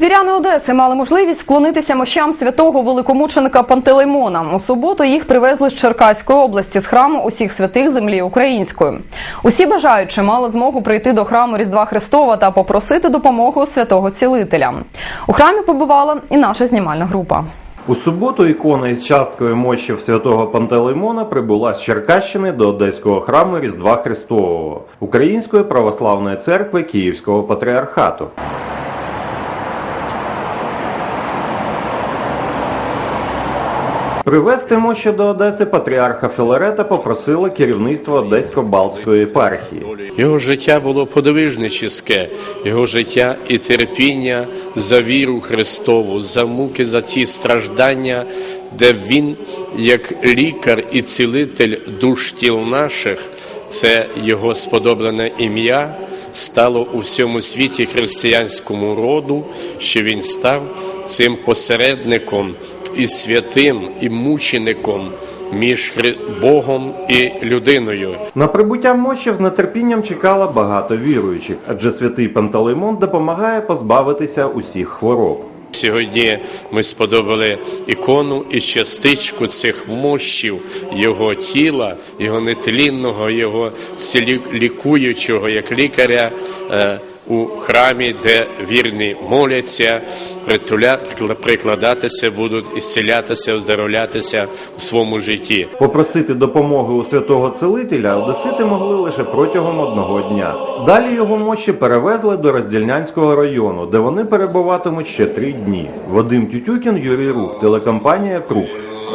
Віряни Одеси мали можливість вклонитися мощам святого великомученика Пантелеймона. У суботу їх привезли з Черкаської області з храму усіх святих землі української. Усі бажаючі мали змогу прийти до храму Різдва Христова та попросити допомоги у святого цілителя. У храмі побувала і наша знімальна група. У суботу ікона із часткою мощів святого Пантелеймона прибула з Черкащини до Одеського храму Різдва Христового Української православної церкви Київського патріархату. Привезти мощі до Одеси патріарха Філарета попросило керівництво Одесько-Балтської єпархії. Його життя було подвижническе, його життя і терпіння за віру Христову, за муки, за ті страждання, де він, як лікар і цілитель душ тіл наших, це його сподоблене ім'я. Стало у всьому світі християнському роду, що він став цим посередником і святим, і мучеником між Богом і людиною. На прибуття мощів з нетерпінням чекало багато віруючих, адже святий Пантелеймон допомагає позбавитися усіх хвороб. Сьогодні ми сподобали ікону і частичку цих мощів його тіла, його нетлінного, його лікуючого як лікаря е, у храмі, де вірні моляться, прикладатися будуть, ісцілятися, оздоровлятися у своєму житті. Попросити допомоги у святого целителя одесити могли лише протягом одного дня. Далі його мощі перевезли до Роздільнянського району, де вони перебуватимуть ще три дні. Вадим Тютюкін, Юрій Рух, телекомпанія Круг.